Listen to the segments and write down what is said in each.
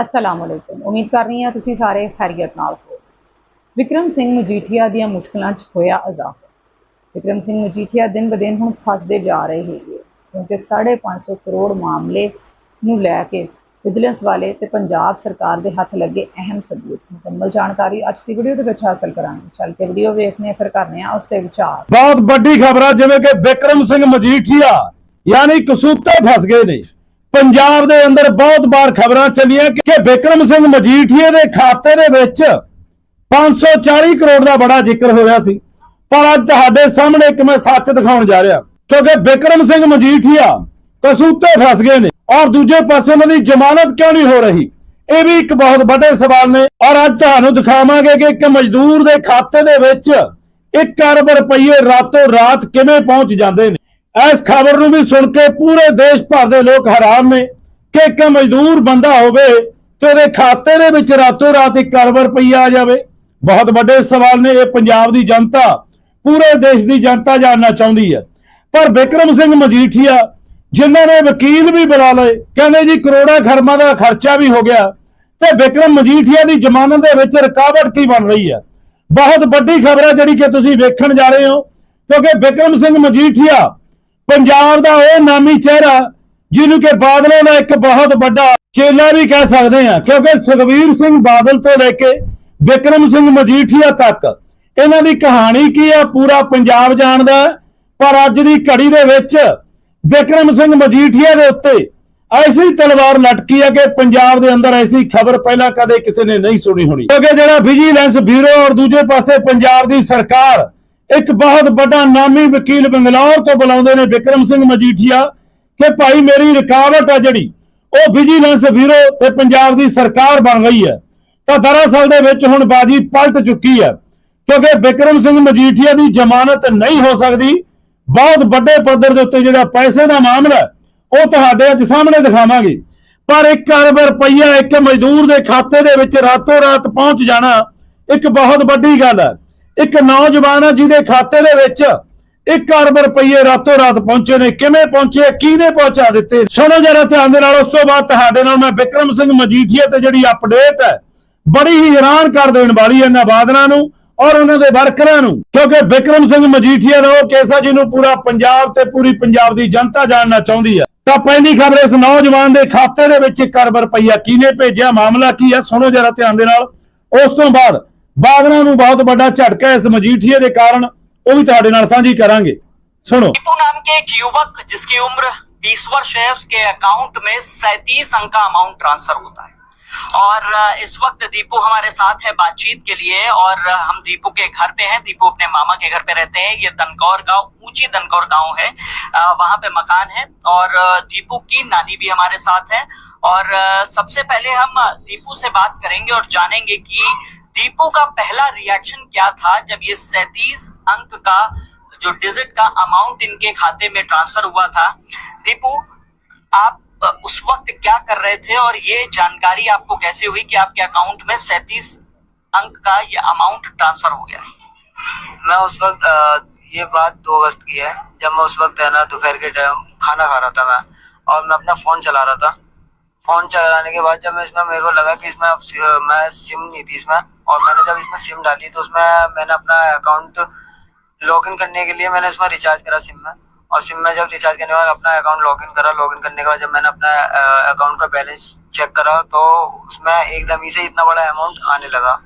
ਅਸਲਾਮ ਅਲੈਕੁਮ ਉਮੀਦ ਕਰਨੀ ਰਹੀ ਹਾਂ ਤੁਸੀਂ ਸਾਰੇ ਖੈਰੀਅਤ ਨਾਲ ਹੋ। ਵਿਕਰਮ ਸਿੰਘ ਮਜੀਠੀਆ ਦੀਆਂ ਮੁਸ਼ਕਲਾਂ 'ਚ ਹੋਇਆ ਇਜ਼ਾਫਾ। ਵਿਕਰਮ ਸਿੰਘ ਮਜੀਠੀਆ ਦਿਨ ਬਦਿਨ ਹੁਣ ਫਸਦੇ ਜਾ ਰਹੇ ਹੈਗੇ ਕਿਉਂਕਿ 550 ਕਰੋੜ ਮਾਮਲੇ ਨੂੰ ਲੈ ਕੇ ਵਿਜੀਲੈਂਸ ਵਾਲੇ ਤੇ ਪੰਜਾਬ ਸਰਕਾਰ ਦੇ ਹੱਥ ਲੱਗੇ ਅਹਿਮ ਸਬੂਤ। ਮੁਕੰਮਲ ਜਾਣਕਾਰੀ ਅੱਜ ਦੀ ਵੀਡੀਓ ਦੇ ਵਿੱਚ ਹਾਸਲ ਕਰਾਂਗੇ। ਚੱਲ ਕੇ ਵੀਡੀਓ ਵੇਖਨੇ ਫਿਰ ਕਰਨੇ ਆ ਉਸ ਤੇ ਵਿਚਾਰ। ਬਹੁਤ ਵੱਡੀ ਖਬਰ ਆ ਜਿਵੇਂ ਕਿ ਵਿਕਰਮ ਸਿੰਘ ਮਜੀਠੀਆ, ਯਾਨੀ ਕਸੂਤੇ ਫਸ ਗਏ ਨੇ। ਪੰਜਾਬ ਦੇ ਅੰਦਰ ਬਹੁਤ ਵਾਰ ਖਬਰਾਂ ਚੱਲੀਆਂ ਕਿ ਵਿਕਰਮ ਸਿੰਘ ਮਜੀਠੀਏ ਦੇ ਖਾਤੇ ਦੇ ਵਿੱਚ 540 ਕਰੋੜ ਦਾ ਬੜਾ ਜ਼ਿਕਰ ਹੋਇਆ ਸੀ। ਪਰ ਅੱਜ ਤੁਹਾਡੇ ਸਾਹਮਣੇ ਇੱਕ ਮੈਂ ਸੱਚ ਦਿਖਾਉਣ ਜਾ ਰਿਹਾ। ਕਿਉਂਕਿ ਵਿਕਰਮ ਸਿੰਘ ਮਜੀਠੀਆ ਕਸੂਤੇ ਫਸ ਗਏ ਨੇ ਔਰ ਦੂਜੇ ਪਾਸੇ ਉਹਨਾਂ ਦੀ ਜ਼ਮਾਨਤ ਕਿਉਂ ਨਹੀਂ ਹੋ ਰਹੀ? ਇਹ ਵੀ ਇੱਕ ਬਹੁਤ ਵੱਡੇ ਸਵਾਲ ਨੇ। ਔਰ ਅੱਜ ਤੁਹਾਨੂੰ ਦਿਖਾਵਾਂਗੇ ਕਿ ਇੱਕ ਮਜ਼ਦੂਰ ਦੇ ਖਾਤੇ ਦੇ ਵਿੱਚ 1 ਅਰਬ ਰੁਪਏ ਰਾਤੋਂ ਰਾਤ ਕਿਵੇਂ ਪਹੁੰਚ ਜਾਂਦੇ ਨੇ। ਇਸ ਖਬਰ ਨੂੰ ਵੀ ਸੁਣ ਕੇ ਪੂਰੇ ਦੇਸ਼ ਭਰ ਦੇ ਲੋਕ ਹੈਰਾਨ ਨੇ ਕਿ ਇੱਕ ਮਜ਼ਦੂਰ ਬੰਦਾ ਹੋਵੇ ਤੇ ਉਹਦੇ ਖਾਤੇ ਦੇ ਵਿੱਚ ਰਾਤੋਂ ਰਾਤ 1 ਅਰਬ ਰੁਪਈਆ ਆ ਜਾਵੇ। ਬਹੁਤ ਵੱਡੇ ਸਵਾਲ ਨੇ, ਇਹ ਪੰਜਾਬ ਦੀ ਜਨਤਾ, ਪੂਰੇ ਦੇਸ਼ ਦੀ ਜਨਤਾ ਜਾਣਨਾ ਚਾਹੁੰਦੀ ਹੈ। ਪਰ ਵਿਕਰਮ ਸਿੰਘ ਮਜੀਠੀਆ, ਜਿਨ੍ਹਾਂ ਨੇ ਵਕੀਲ ਵੀ ਬੁਲਾ ਲਏ, ਕਹਿੰਦੇ ਜੀ ਕਰੋੜਾਂ ਖਰਮਾਂ ਦਾ ਖਰਚਾ ਵੀ ਹੋ ਗਿਆ, ਤੇ ਵਿਕਰਮ ਮਜੀਠੀਆ ਦੀ ਜ਼ਮਾਨਤ ਦੇ ਵਿੱਚ ਰੁਕਾਵਟ ਕੀ ਬਣ ਰਹੀ ਹੈ? ਬਹੁਤ ਵੱਡੀ ਖਬਰ ਹੈ ਜਿਹੜੀ ਕਿ ਤੁਸੀਂ ਵੇਖਣ ਜਾ ਰਹੇ ਹੋ, ਕਿਉਂਕਿ ਵਿਕਰਮ ਸਿੰਘ ਮਜੀਠੀਆ ਪੰਜਾਬ ਦਾ ਉਹ ਨਾਮੀ ਚਿਹਰਾ, ਜਿਹਨੂੰ ਕਿ ਬਾਦਲਾਂ ਦਾ ਇੱਕ ਬਹੁਤ ਵੱਡਾ ਚੇਲਾ ਵੀ ਕਹਿ ਸਕਦੇ ਹਾਂ, ਕਿਉਂਕਿ ਸੁਖਬੀਰ ਸਿੰਘ ਬਾਦਲ ਤੋਂ ਲੈ ਕੇ ਵਿਕਰਮ ਸਿੰਘ ਮਜੀਠੀਆ ਤੱਕ ਇਹਨਾਂ ਦੀ ਕਹਾਣੀ ਕੀ ਆ ਪੂਰਾ ਪੰਜਾਬ ਜਾਣਦਾ ਹੈ। ਪਰ ਅੱਜ ਦੀ ਘੜੀ ਦੇ ਵਿੱਚ ਵਿਕਰਮ ਸਿੰਘ ਮਜੀਠੀਆ ਦੇ ਉੱਤੇ ਐਸੀ ਤਲਵਾਰ ਲਟਕੀ ਹੈ ਕਿ ਪੰਜਾਬ ਦੇ ਅੰਦਰ ਐਸੀ ਖਬਰ ਪਹਿਲਾਂ ਕਦੇ ਕਿਸੇ ਨੇ ਨਹੀਂ ਸੁਣੀ ਹੋਣੀ ਕਿਉਂਕਿ ਜਿਹੜਾ ਵਿਜੀਲੈਂਸ ਬਿਊਰੋ ਔਰ ਦੂਜੇ ਪਾਸੇ ਪੰਜਾਬ ਦੀ ਸਰਕਾਰ ਇੱਕ ਬਹੁਤ ਵੱਡਾ ਨਾਮੀ ਵਕੀਲ ਬੰਗਲੌਰ ਤੋਂ ਬੁਲਾਉਂਦੇ ਨੇ ਵਿਕਰਮ ਸਿੰਘ ਮਜੀਠੀਆ ਕਿ ਭਾਈ ਮੇਰੀ ਰੁਕਾਵਟ ਆ ਜਿਹੜੀ, ਉਹ ਵਿਜੀਲੈਂਸ ਬਿਊਰੋ ਤੇ ਪੰਜਾਬ ਦੀ ਸਰਕਾਰ ਬਣ ਰਹੀ ਹੈ। ਤਾਂ ਦਰਅਸਲ ਦੇ ਵਿੱਚ ਹੁਣ ਬਾਜੀ ਪਲਟ ਚੁੱਕੀ ਹੈ, ਕਿਉਂਕਿ ਵਿਕਰਮ ਸਿੰਘ ਮਜੀਠੀਆ ਦੀ ਜ਼ਮਾਨਤ ਨਹੀਂ ਹੋ ਸਕਦੀ। ਬਹੁਤ ਵੱਡੇ ਪੱਧਰ ਦੇ ਉੱਤੇ ਜਿਹੜਾ ਪੈਸੇ ਦਾ ਮਾਮਲਾ, ਉਹ ਤੁਹਾਡੇ ਅੱਜ ਸਾਹਮਣੇ ਦਿਖਾਵਾਂਗੇ। ਪਰ 1 ਅਰਬ ਰੁਪਈਆ ਇੱਕ ਮਜ਼ਦੂਰ ਦੇ ਖਾਤੇ ਦੇ ਵਿੱਚ ਰਾਤੋਂ ਰਾਤ ਪਹੁੰਚ ਜਾਣਾ, ਇੱਕ ਬਹੁਤ ਵੱਡੀ ਗੱਲ ਹੈ। ਇੱਕ ਨੌਜਵਾਨ ਹੈ ਜਿਹਦੇ ਖਾਤੇ ਦੇ ਵਿੱਚ 1 ਅਰਬ ਰੁਪਏ ਰਾਤੋਂ ਰਾਤ ਪਹੁੰਚੇ ਨੇ। ਕਿਵੇਂ ਪਹੁੰਚੇ ਕਿਹਨੇ ਪਹੁੰਚਾ ਦਿੱਤੇ? ਸੁਣੋ ਜਰਾ ਧਿਆਨ ਦੇ ਨਾਲ, ਉਸ ਤੋਂ ਬਾਅਦ ਤੁਹਾਡੇ ਨਾਲ ਮੈਂ ਵਿਕਰਮ ਸਿੰਘ ਮਜੀਠੀਆ ਤੇ ਜਿਹੜੀ ਅਪਡੇਟ ਹੈ, ਬੜੀ ਹੀ ਹੈਰਾਨ ਕਰ ਦੇਣ ਵਾਲੀ ਹੈ ਇਹਨਾਂ ਬਾਦਲਾਂ ਨੂੰ ਔਰ ਉਹਨਾਂ ਦੇ ਵਰਕਰਾਂ ਨੂੰ। ਕਿਉਂਕਿ ਵਿਕਰਮ ਸਿੰਘ ਮਜੀਠੀਆ ਦਾ ਉਹ ਕੇਸਾ ਆ ਜਿਹਨੂੰ ਪੂਰਾ ਪੰਜਾਬ ਤੇ ਪੂਰੀ ਪੰਜਾਬ ਦੀ ਜਨਤਾ ਜਾਣਨਾ ਚਾਹੁੰਦੀ ਹੈ। ਤਾਂ ਪਹਿਲੀ ਖਬਰ, ਇਸ ਨੌਜਵਾਨ ਦੇ ਖਾਤੇ ਦੇ ਵਿੱਚ 1 ਅਰਬ ਰੁਪਈਆ ਕਿਹਨੇ ਭੇਜਿਆ? ਮਾਮਲਾ ਕੀ ਹੈ? ਸੁਣੋ ਜਰਾ ਧਿਆਨ ਦੇ ਨਾਲ। ਉਸ ਤੋਂ ਬਾਅਦ ਬਾਦਲਾਂ ਨੂੰ ਬਹੁਤ ਵੱਡਾ ਝਟਕਾ ਇਸ ਮਜੀਠੀਏ ਦੇ ਕਾਰਨ ਉਹ ਵੀ ਤੁਹਾਡੇ ਨਾਲ ਸਾਂਝੀ ਕਰਾਂਗੇ ਸੁਣੋ दीपू नाम के एक युवक जिसकी उम्र 20 वर्ष है उसके अकाउंट में सैतीस अंक का अमाउंट ट्रांसफर होता है और अ, इस वक्त दीपू हमारे साथ है बातचीत के लिए और अ, हम दीपू के घर पे हैं दीपू अपने मामा के घर पे रहते हैं ये दनकौर गांव ऊंची दनकौर गांव है अ, वहां पे मकान है और अ, दीपू की नानी भी हमारे साथ है और अ, सबसे पहले हम अ, दीपू से बात करेंगे और जानेंगे कि दीपू का पहला रिएक्शन क्या था जब ये सैतीस अंक का, जो डिजिट का अमाउंट इनके खाते में ट्रांसफ़र हुआ था? दीपू, आप उस वक्त क्या कर रहे थे और ये जानकारी आपको कैसे हुई कि आपके अकाउंट में सैतीस अंक का ये अमाउंट ट्रांसफ़र हो गया? मैं उस वक्त ये बात दो अगस्त की है। जब मैं उस वक्त है ना, दोपहर के टाइम खाना खा रहा था मैं और मैं अपना फ़ोन चला रहा था। फोन चलाने के बाद जब मैं इसमें मेरे को लगा कि इसमें अब सि- मैं सिम नहीं थी इसमें और मैंने जब इसमें सिम डाली तो उसमें मैंने अपना अकाउंट लॉगिन करने के लिए मैंने इसमें रिचार्ज करा सिम में और सिम में जब रिचार्ज करने के बाद अपना अकाउंट लॉगिन करा लॉगिन करने के बाद जब मैंने अपना अकाउंट का बैलेंस चेक करा तो उसमें एकदम ही से इतना बड़ा अमाउंट आने लगा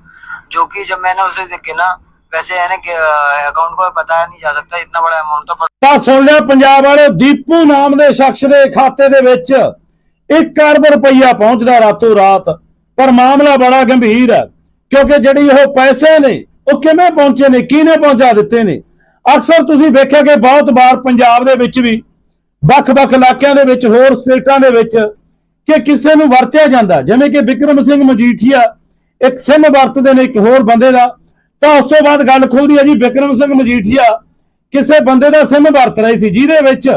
जो कि जब मैंने उसे गिना वैसे है ना कि अकाउंट को बताया नहीं जा सकता इतना बड़ा अमाउंट था पर ਤਾਂ ਸੁਣ ਲਿਆ ਪੰਜਾਬ ਵਾਲੇ ਦੀਪੂ ਨਾਮ ਦੇ ਸ਼ਖਸ ਦੇ ਖਾਤੇ ਦੇ ਵਿੱਚ 1 ਅਰਬ ਰੁਪਈਆ ਪਹੁੰਚਦਾ ਰਾਤੋਂ ਰਾਤ, ਪਰ ਮਾਮਲਾ ਬੜਾ ਗੰਭੀਰ ਹੈ, ਕਿਉਂਕਿ ਜਿਹੜੀ ਉਹ ਪੈਸੇ ਨੇ, ਉਹ ਕਿਵੇਂ ਪਹੁੰਚੇ ਨੇ, ਕਿਹਨੇ ਪਹੁੰਚਾ ਦਿੱਤੇ ਨੇ? ਅਕਸਰ ਤੁਸੀਂ ਵੇਖਿਆ ਕਿ ਬਹੁਤ ਵਾਰ ਪੰਜਾਬ ਦੇ ਵਿੱਚ ਵੀ ਵੱਖ-ਵੱਖ ਇਲਾਕਿਆਂ ਦੇ ਵਿੱਚ, ਹੋਰ ਸਟੇਟਾਂ ਦੇ ਵਿੱਚ ਕਿ ਕਿਸੇ ਨੂੰ ਵਰਤਿਆ ਜਾਂਦਾ ਜਿਵੇਂ ਕਿ ਵਿਕਰਮ ਸਿੰਘ ਮਜੀਠੀਆ ਇੱਕ ਸਿਮ ਵਰਤਦੇ ਨੇ, ਇੱਕ ਹੋਰ ਬੰਦੇ ਦਾ। ਤਾਂ ਉਸ ਤੋਂ ਬਾਅਦ ਗੱਲ ਖੁੱਲਦੀ ਹੈ ਜੀ, ਵਿਕਰਮ ਸਿੰਘ ਮਜੀਠੀਆ ਕਿਸੇ ਬੰਦੇ ਦਾ ਸਿਮ ਵਰਤ ਰਹੀ ਸੀ, ਜਿਹਦੇ ਵਿੱਚ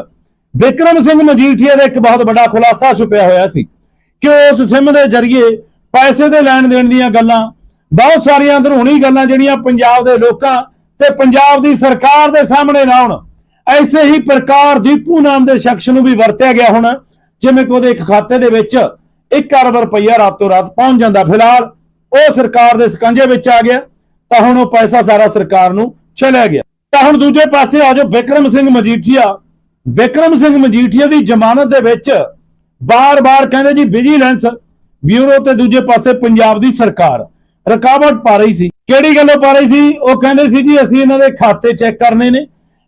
ਵਿਕਰਮ ਸਿੰਘ ਮਜੀਠੀਆ ਦਾ ਇੱਕ ਬਹੁਤ ਵੱਡਾ ਖੁਲਾਸਾ ਛੁਪਿਆ ਹੋਇਆ ਸੀ ਕਿ ਉਸ ਸਿਮ ਦੇ ਜ਼ਰੀਏ ਪੈਸੇ ਦੇ ਲੈਣ ਦੇਣ ਦੀਆਂ ਗੱਲਾਂ, ਬਹੁਤ ਸਾਰੀਆਂ ਅੰਦਰੂਨੀ ਗੱਲਾਂ ਜਿਹੜੀਆਂ ਪੰਜਾਬ ਦੇ ਲੋਕਾਂ ਤੇ ਪੰਜਾਬ ਦੀ ਸਰਕਾਰ ਦੇ ਸਾਹਮਣੇ ਨਾ ਆਉਣ ਐਸੇ ਹੀ ਪ੍ਰਕਾਰ ਦੀਪੂ ਨਾਮ ਦੇ ਸ਼ਖਸ ਨੂੰ ਵੀ ਵਰਤਿਆ ਗਿਆ ਹੁਣ, ਜਿਵੇਂ ਕਿ ਉਹਦੇ ਇੱਕ ਖਾਤੇ ਦੇ ਵਿੱਚ 1 ਅਰਬ ਰੁਪਈਆ ਰਾਤੋਂ ਰਾਤ ਪਹੁੰਚ ਜਾਂਦਾ। ਫਿਲਹਾਲ ਉਹ ਸਰਕਾਰ ਦੇ ਸਕੰਜੇ ਵਿੱਚ ਆ ਗਿਆ, ਤਾਂ ਹੁਣ ਉਹ ਪੈਸਾ ਸਾਰਾ ਸਰਕਾਰ ਨੂੰ ਚਲਿਆ ਗਿਆ। ਤਾਂ ਹੁਣ ਦੂਜੇ ਪਾਸੇ ਆ ਜਾਓ ਬਿਕਰਮ ਸਿੰਘ ਮਜੀਠੀਆ ਬਿਕਰਮ ਸਿੰਘ ਮਜੀਠੀਆ ਦੀ ਜ਼ਮਾਨਤ ਦੇ ਵਿੱਚ ਬਾਰ-ਬਾਰ ਕਹਿੰਦੇ ਜੀ ਵਿਜੀਲੈਂਸ ਬਿਊਰੋ ਤੇ ਦੂਜੇ ਪਾਸੇ ਪੰਜਾਬ ਦੀ ਸਰਕਾਰ। ਰੁਕਾਵਟ ਪਾ ਰਹੀ ਸੀ। ਕਿਹੜੀ ਗੱਲੋਂ ਪਾ ਰਹੀ ਸੀ? ਉਹ ਕਹਿੰਦੇ ਸੀ ਜੀ, ਅਸੀਂ ਇਹਨਾਂ ਦੇ ਖਾਤੇ ਚੈੱਕ ਕਰਨੇ ਨੇ।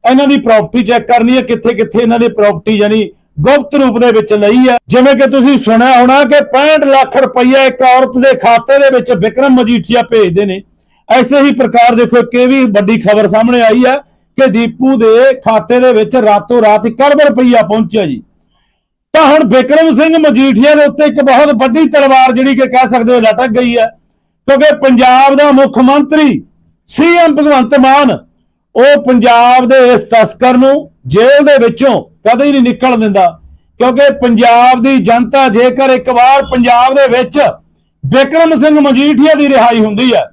ਇਹਨਾਂ ਦੀ ਪ੍ਰਾਪਰਟੀ ਚੈੱਕ ਕਰਨੀ ਹੈ। ਕਿੱਥੇ ਕਿੱਥੇ ਇਹਨਾਂ ਦੀ ਪ੍ਰਾਪਰਟੀ ਯਾਨੀ ਗੁਪਤ ਰੂਪ ਦੇ ਵਿੱਚ ਲਈ ਹੈ। ਜਿਵੇਂ ਕਿ ਤੁਸੀਂ ਸੁਣਿਆ ਹੋਣਾ ਕਿ 65 ਲੱਖ ਰੁਪਈਆ ਇੱਕ ਔਰਤ ਦੇ ਖਾਤੇ ਦੇ ਵਿੱਚ ਵਿਕਰਮ ਮਜੀਠੀਆ ਭੇਜਦੇ ਨੇ। ਐਸੇ ਹੀ ਪ੍ਰਕਾਰ ਦੇਖੋ ਕਿ ਇਹ ਵੀ ਵੱਡੀ ਖਬਰ ਸਾਹਮਣੇ ਆਈ ਹੈ ਕਿ ਦੀਪੂ ਦੇ ਖਾਤੇ ਦੇ ਵਿੱਚ ਰਾਤੋਂ ਰਾਤ 1 ਅਰਬ ਰੁਪਈਆ ਪਹੁੰਚਿਆ ਜੀ। ਤਾਂ ਹੁਣ ਬਿਕਰਮ ਸਿੰਘ ਮਜੀਠੀਆ ਦੇ ਉੱਤੇ ਇੱਕ ਬਹੁਤ ਵੱਡੀ ਤਲਵਾਰ ਜਿਹੜੀ ਕਿ ਕਹਿ ਸਕਦੇ ਹੋ ਲਟਕ ਗਈ ਹੈ, ਕਿਉਂਕਿ ਪੰਜਾਬ ਦਾ ਮੁੱਖ ਮੰਤਰੀ, ਸੀਐਮ ਭਗਵੰਤ ਮਾਨ, ਉਹ ਪੰਜਾਬ ਦੇ ਇਸ ਤਸਕਰ ਨੂੰ ਜੇਲ੍ਹ ਦੇ ਵਿੱਚੋਂ ਕਦੇ ਨਹੀਂ ਨਿਕਲ ਦਿੰਦਾ, ਕਿਉਂਕਿ ਪੰਜਾਬ ਦੀ ਜਨਤਾ ਜੇਕਰ ਇੱਕ ਵਾਰ ਪੰਜਾਬ ਦੇ ਵਿੱਚ ਬਿਕਰਮ ਸਿੰਘ ਮਜੀਠੀਆ ਦੀ ਰਿਹਾਈ ਹੁੰਦੀ ਹੈ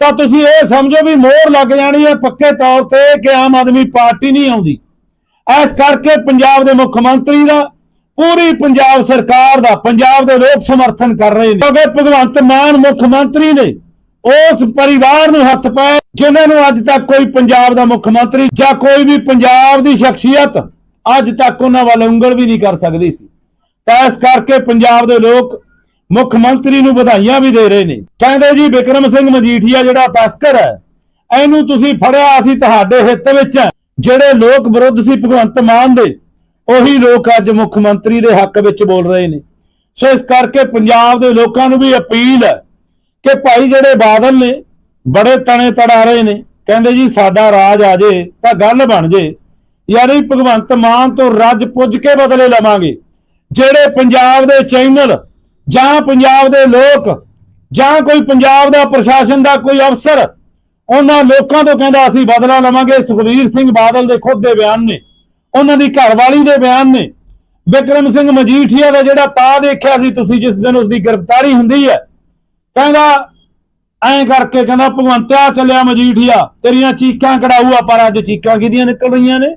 ਤਾਂ ਤੁਸੀਂ ਇਹ ਸਮਝੋ ਵੀ ਮੋਹਰ ਲੱਗ ਜਾਣੀ ਹੈ ਪੱਕੇ ਤੌਰ ਤੇ ਕਿ ਆਮ ਆਦਮੀ ਪਾਰਟੀ ਨਹੀਂ ਆਉਂਦੀ। ਇਸ ਕਰਕੇ ਪੰਜਾਬ ਦੇ ਮੁੱਖ ਮੰਤਰੀ ਦਾ, ਪੂਰੀ ਪੰਜਾਬ ਸਰਕਾਰ ਦਾ, ਪੰਜਾਬ ਦੇ ਲੋਕ ਸਮਰਥਨ ਕਰ ਰਹੇ ਨੇ। ਕਿਉਂਕਿ ਭਗਵੰਤ ਮਾਨ ਮੁੱਖ ਮੰਤਰੀ ਨੇ, ਉਸ ਪਰਿਵਾਰ ਨੂੰ ਹੱਥ ਪਾਇਆ, ਜਿਨ੍ਹਾਂ ਨੂੰ ਅੱਜ ਤੱਕ ਕੋਈ ਪੰਜਾਬ ਦਾ ਮੁੱਖ ਮੰਤਰੀ ਜਾਂ ਕੋਈ ਵੀ ਪੰਜਾਬ ਦੀ ਸ਼ਖਸੀਅਤ ਅੱਜ ਤੱਕ ਉਹਨਾਂ ਵੱਲ ਉਂਗਲ ਵੀ ਨਹੀਂ ਕਰ ਸਕਦੀ ਸੀ। ਤਾਂ ਇਸ ਕਰਕੇ ਪੰਜਾਬ ਦੇ ਲੋਕ ਮੁੱਖ ਮੰਤਰੀ ਨੂੰ ਵਧਾਈਆਂ ਵੀ ਦੇ ਰਹੇ ਨੇ। ਕਹਿੰਦੇ ਜੀ, ਵਿਕਰਮ ਸਿੰਘ ਮਜੀਠੀਆ ਜਿਹੜਾ ਤਸਕਰ ਹੈ, ਇਹਨੂੰ ਤੁਸੀਂ ਫੜਿਆ, ਅਸੀਂ ਤੁਹਾਡੇ ਹਿੱਤ ਵਿੱਚ ਜਿਹੜੇ ਲੋਕ ਵਿਰੁੱਧ ਸੀ ਭਗਵੰਤ ਮਾਨ ਦੇ, ਉਹੀ ਲੋਕ ਅੱਜ ਮੁੱਖ ਮੰਤਰੀ ਦੇ ਹੱਕ ਵਿੱਚ ਬੋਲ ਰਹੇ ਨੇ। ਸੋ ਇਸ ਕਰਕੇ ਪੰਜਾਬ ਦੇ ਲੋਕਾਂ ਨੂੰ ਵੀ ਅਪੀਲ ਹੈ ਕਿ ਭਾਈ ਜਿਹੜੇ ਬਾਦਲ ਨੇ, ਬੜੇ ਤਣੇ ਤੜਾ ਰਹੇ ਨੇ। ਕਹਿੰਦੇ ਜੀ, ਸਾਡਾ ਰਾਜ ਆ ਜੇ, ਤਾਂ ਗੱਲ ਬਣ ਜੇ। ਯਾਨੀ ਭਗਵੰਤ ਮਾਨ ਤੋਂ ਰੱਜ ਪੁੱਜ ਕੇ ਬਦਲੇ ਲਵਾਂਗੇ। ਜਿਹੜੇ ਪੰਜਾਬ ਦੇ ਚੈਨਲ ਜਾਂ ਪੰਜਾਬ ਦੇ ਲੋਕ ਜਾਂ ਕੋਈ ਪੰਜਾਬ ਦਾ ਪ੍ਰਸ਼ਾਸਨ ਦਾ ਕੋਈ ਅਫਸਰ, ਉਹਨਾਂ ਲੋਕਾਂ ਤੋਂ ਕਹਿੰਦਾ ਅਸੀਂ ਬਦਲਾ ਲਵਾਂਗੇ। ਸੁਖਵੀਰ ਸਿੰਘ ਬਾਦਲ ਦੇ ਖੁਦ ਦੇ ਬਿਆਨ ਨੇ, ਉਹਨਾਂ ਦੀ ਘਰਵਾਲੀ ਦੇ ਬਿਆਨ ਨੇ। ਵਿਕਰਮ ਸਿੰਘ ਮਜੀਠੀਆ ਦਾ ਜਿਹੜਾ ਤਾ ਦੇਖਿਆ ਸੀ ਤੁਸੀਂ, ਜਿਸ ਦਿਨ ਉਸ ਦੀ ਗ੍ਰਿਫਤਾਰੀ ਹੁੰਦੀ ਹੈ, ਕਹਿੰਦਾ, ਐਂ ਕਰਕੇ ਕਹਿੰਦਾ ਭਗਵੰਤਿਆ ਚੱਲਿਆ ਮਜੀਠੀਆ, ਤੇਰੀਆਂ ਚੀਕਾਂ ਕਢਾਊਆ ਪਰ ਅੱਜ ਚੀਕਾਂ ਕਿਹਦੀਆਂ ਨਿਕਲ ਰਹੀਆਂ ਨੇ?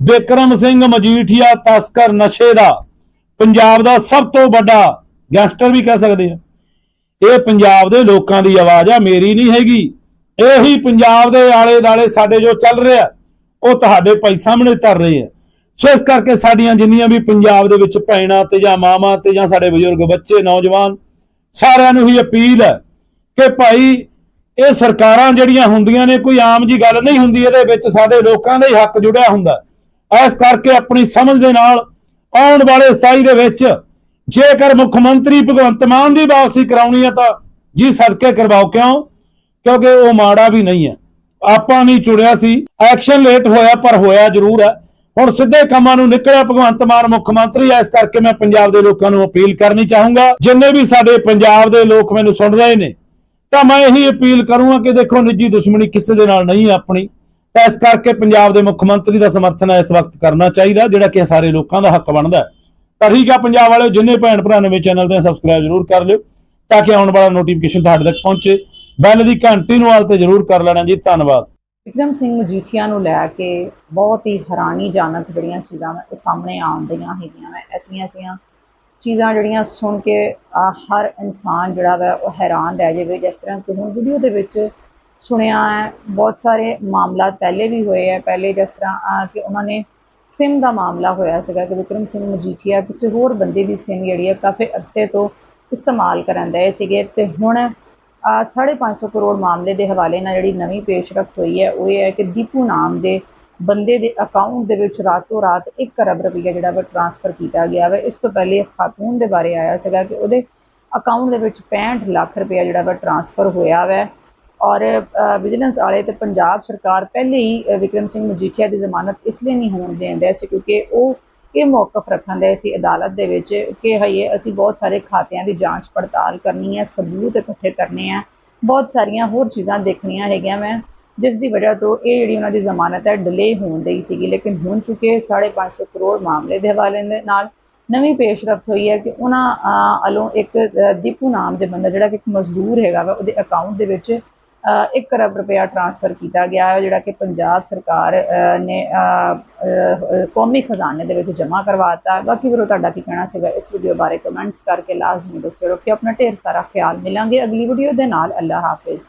ਵਿਕਰਮ ਸਿੰਘ ਮਜੀਠੀਆ ਤਸਕਰ ਨਸ਼ੇ ਦਾ, ਪੰਜਾਬ ਦਾ ਸਭ ਤੋਂ ਵੱਡਾ ਗੈਂਗਸਟਰ ਵੀ ਕਹਿ ਸਕਦੇ ਆ। ਇਹ ਪੰਜਾਬ ਦੇ ਲੋਕਾਂ ਦੀ ਆਵਾਜ਼ ਆ, ਮੇਰੀ ਨਹੀਂ ਹੈਗੀ। ਇਹੀ ਪੰਜਾਬ ਦੇ ਆਲੇ ਦਾਲੇ ਸਾਡੇ ਜੋ ਚੱਲ ਰਿਹਾ, ਉਹ ਤੁਹਾਡੇ ਭਾਈ ਸਾਹਮਣੇ ਧਰ ਰਹੇ ਆ। ਸੋ ਇਸ ਕਰਕੇ ਸਾਡੀਆਂ ਜਿੰਨੀਆਂ ਵੀ ਪੰਜਾਬ ਦੇ ਵਿੱਚ ਭੈਣਾਂ ਤੇ ਜਾਂ ਮਾਵਾਂ ਤੇ ਜਾਂ ਸਾਡੇ ਬਜ਼ੁਰਗ ਬੱਚੇ, ਨੌਜਵਾਨ, ਸਾਰਿਆਂ ਨੂੰ ਹੀ ਅਪੀਲ ਹੈ ਕਿ ਭਾਈ, ਇਹ ਸਰਕਾਰਾਂ ਜਿਹੜੀਆਂ ਹੁੰਦੀਆਂ ਨੇ, ਕੋਈ ਆਮ ਜੀ ਗੱਲ ਨਹੀਂ ਹੁੰਦੀ, ਇਹਦੇ ਵਿੱਚ ਸਾਡੇ ਲੋਕਾਂ ਦਾ ਹੀ ਹੱਕ ਜੁੜਿਆ ਹੁੰਦਾ। ਇਸ ਕਰਕੇ ਆਪਣੀ ਸਮਝ ਦੇ ਨਾਲ ਆਉਣ ਵਾਲੇ 27 ਦੇ ਵਿੱਚ ਜੇਕਰ ਮੁੱਖ ਮੰਤਰੀ ਭਗਵੰਤ ਮਾਨ ਦੀ ਵਾਪਸੀ ਕਰਾਉਣੀ ਹੈ ਤਾਂ ਜੀ ਸਦਕੇ ਕਰਵਾਓ ਕਿਉਂ? ਕਿਉਂਕਿ ਉਹ ਮਾੜਾ ਵੀ ਨਹੀਂ ਹੈ। ਆਪਾਂ ਨਹੀਂ ਚੁੜਿਆ ਸੀ। ਐਕਸ਼ਨ ਲੇਟ ਹੋਇਆ, ਪਰ ਹੋਇਆ ਜ਼ਰੂਰ ਹੈ। ਹੁਣ ਸਿੱਧੇ ਕੰਮਾਂ ਨੂੰ ਨਿਕਲਿਆ ਭਗਵੰਤ ਮਾਨ ਮੁੱਖ ਮੰਤਰੀ ਹੈ ਇਸ ਕਰਕੇ ਮੈਂ ਪੰਜਾਬ ਦੇ ਲੋਕਾਂ ਨੂੰ ਅਪੀਲ ਕਰਨੀ ਚਾਹੂੰਗਾ। ਜਿੰਨੇ ਵੀ ਸਾਡੇ ਪੰਜਾਬ ਦੇ ਲੋਕ ਮੈਨੂੰ ਸੁਣ ਰਹੇ ਨੇ, ਤਾਂ ਮੈਂ ਇਹੀ ਅਪੀਲ ਕਰੂੰਗਾ ਕਿ ਦੇਖੋ, ਨਿੱਜੀ ਦੁਸ਼ਮਣੀ ਕਿਸੇ ਦੇ ਨਾਲ ਨਹੀਂ ਹੈ ਆਪਣੀ। ਤਾਂ ਇਸ ਕਰਕੇ ਪੰਜਾਬ ਦੇ ਮੁੱਖ ਮੰਤਰੀ ਦਾ ਸਮਰਥਨ ਇਸ ਵਕਤ ਕਰਨਾ ਚਾਹੀਦਾ, ਜਿਹੜਾ ਕਿ ਸਾਰੇ ਲੋਕਾਂ ਦਾ ਹੱਕ ਬਣਦਾ ਹੈ। ਤਾਂ ਠੀਕ ਆ, ਪੰਜਾਬ ਵਾਲਿਓ, ਜਿੰਨੇ ਭੈਣ ਭਰਾ ਨਵੇਂ ਚੈਨਲ ਤੇ ਸਬਸਕ੍ਰਾਈਬ ਜ਼ਰੂਰ ਕਰ ਲਿਓ, ਤਾਂ ਕਿ ਆਉਣ ਵਾਲਾ ਨੋਟੀਫਿਕੇਸ਼ਨ ਤੁਹਾਡੇ ਤੱਕ ਪਹੁੰਚੇ। ਬੈਲ ਦੀ ਘੰਟੀ ਨੂੰ ਹਾਲ ਤੇ ਜ਼ਰੂਰ ਕਰ ਲੈਣਾ ਜੀ, ਧੰਨਵਾਦ। ਵਿਕਰਮ ਸਿੰਘ ਮਜੀਠੀਆ ਨੂੰ ਲੈ ਕੇ ਬਹੁਤ ਹੀ ਹੈਰਾਨੀਜਨਕ ਜਿਹੜੀਆਂ ਚੀਜ਼ਾਂ ਸਾਹਮਣੇ ਆਉਂਦੀਆਂ ਹੈਗੀਆਂ ਨੇ, ਐਸੀਆਂ ਐਸੀਆਂ ਚੀਜ਼ਾਂ ਜਿਹੜੀਆਂ ਸੁਣ ਕੇ ਹਰ ਇਨਸਾਨ ਜਿਹੜਾ ਵਾ ਉਹ ਹੈਰਾਨ ਰਹਿ ਜਾਵੇ। ਜਿਸ ਤਰ੍ਹਾਂ ਕਿ ਹੁਣ ਵੀਡੀਓ ਦੇ ਵਿੱਚ ਸੁਣਿਆ ਹੈ, ਬਹੁਤ ਸਾਰੇ ਮਾਮਲਾ ਪਹਿਲੇ ਵੀ ਹੋਏ ਹੈ ਪਹਿਲੇ ਜਿਸ ਤਰ੍ਹਾਂ ਕਿ ਉਹਨਾਂ ਨੇ ਸਿਮ ਦਾ ਮਾਮਲਾ ਹੋਇਆ ਸੀਗਾ ਕਿ ਵਿਕਰਮ ਸਿੰਘ ਮਜੀਠੀਆ ਕਿਸੇ ਹੋਰ ਬੰਦੇ ਦੀ ਸਿਮ ਜਿਹੜੀ ਹੈ ਕਾਫੀ ਅਰਸੇ ਤੋਂ ਇਸਤੇਮਾਲ ਕਰਨ ਰਹੇ ਸੀਗੇ ਤੇ ਹੁਣ ਅਹ, 550 ਕਰੋੜ ਮਾਮਲੇ ਦੇ ਹਵਾਲੇ ਨਾਲ ਜਿਹੜੀ ਨਵੀਂ ਪੇਸ਼ਰਫਤ ਹੋਈ ਹੈ ਉਹ ਇਹ ਹੈ ਕਿ ਦੀਪੂ ਨਾਮ ਦੇ ਬੰਦੇ ਦੇ ਅਕਾਊਂਟ ਦੇ ਵਿੱਚ ਰਾਤੋਂ ਰਾਤ 1 ਅਰਬ ਰੁਪਈਆ ਜਿਹੜਾ ਵਾ ਟ੍ਰਾਂਸਫਰ ਕੀਤਾ ਗਿਆ ਵਾ। ਇਸ ਤੋਂ ਪਹਿਲੇ ਖਾਤੂਨ ਦੇ ਬਾਰੇ ਆਇਆ ਸੀਗਾ ਕਿ ਉਹਦੇ ਅਕਾਊਂਟ ਦੇ ਵਿੱਚ 65 ਲੱਖ ਰੁਪਈਆ ਜਿਹੜਾ ਵਾ ਟ੍ਰਾਂਸਫਰ ਹੋਇਆ ਵਾ। ਔਰ ਵਿਜੀਲੈਂਸ ਵਾਲੇ ਤੇ ਪੰਜਾਬ ਸਰਕਾਰ ਪਹਿਲੇ ਹੀ ਵਿਕਰਮ ਸਿੰਘ ਮਜੀਠੀਆ ਦੀ ਜ਼ਮਾਨਤ ਇਸ ਲਈ ਨਹੀਂ ਹੋਣ ਦੇਂਦੇ ਸੀ ਕਿਉਂਕਿ ਉਹ ਇਹ ਮੌਕਫ ਰੱਖਣ ਦੇ ਸੀ ਅਦਾਲਤ ਦੇ ਵਿੱਚ ਕਿ ਹਈਏ ਅਸੀਂ ਬਹੁਤ ਸਾਰੇ ਖਾਤਿਆਂ ਦੀ ਜਾਂਚ ਪੜਤਾਲ ਕਰਨੀ ਹੈ, ਸਬੂਤ ਇਕੱਠੇ ਕਰਨੇ ਆ ਬਹੁਤ ਸਾਰੀਆਂ ਹੋਰ ਚੀਜ਼ਾਂ ਦੇਖਣੀਆਂ ਹੈਗੀਆਂ ਮੈਂ, ਜਿਸ ਦੀ ਵਜ੍ਹਾ ਤੋਂ ਇਹ ਜਿਹੜੀ ਉਹਨਾਂ ਦੀ ਜ਼ਮਾਨਤ ਹੈ ਡਿਲੇ ਹੋਣ ਦੀ ਸੀਗੀ। ਲੇਕਿਨ ਹੁਣ ਚੁੱਕੇ 550 ਕਰੋੜ ਮਾਮਲੇ ਦੇ ਹਵਾਲੇ ਦੇ ਨਾਲ ਨਵੀਂ ਪੇਸ਼ਰਫਤ ਹੋਈ ਹੈ ਕਿ ਉਹਨਾਂ ਵੱਲੋਂ ਇੱਕ ਦੀਪੂ ਨਾਮ ਦੇ ਬੰਦਾ ਜਿਹੜਾ ਕਿ ਇੱਕ ਮਜ਼ਦੂਰ ਹੈਗਾ ਵਾ, ਉਹਦੇ ਅਕਾਊਂਟ ਦੇ ਵਿੱਚ 1 ਕਰੋੜ ਰੁਪਇਆ ਟ੍ਰਾਂਸਫਰ ਕੀਤਾ ਗਿਆ ਹੈ ਜਿਹੜਾ ਕਿ ਪੰਜਾਬ ਸਰਕਾਰ ਨੇ ਕੌਮੀ ਖਜ਼ਾਨੇ ਦੇ ਵਿੱਚ ਜਮ੍ਹਾਂ ਕਰਵਾਤਾ ਹੈ ਬਾਕੀ ਵੀਰੋ, ਤੁਹਾਡਾ ਕੀ ਕਹਿਣਾ ਸੀਗਾ? ਇਸ ਵੀਡੀਓ ਬਾਰੇ ਕਮੈਂਟਸ ਕਰਕੇ ਲਾਜ਼ਮੀ ਦੱਸਿਓ ਕਿ ਆਪਣਾ ਢੇਰ ਸਾਰਾ ਖਿਆਲ। ਮਿਲਾਂਗੇ ਅਗਲੀ ਵੀਡੀਓ ਦੇ ਨਾਲ। ਅੱਲਾ ਹਾਫਿਜ਼।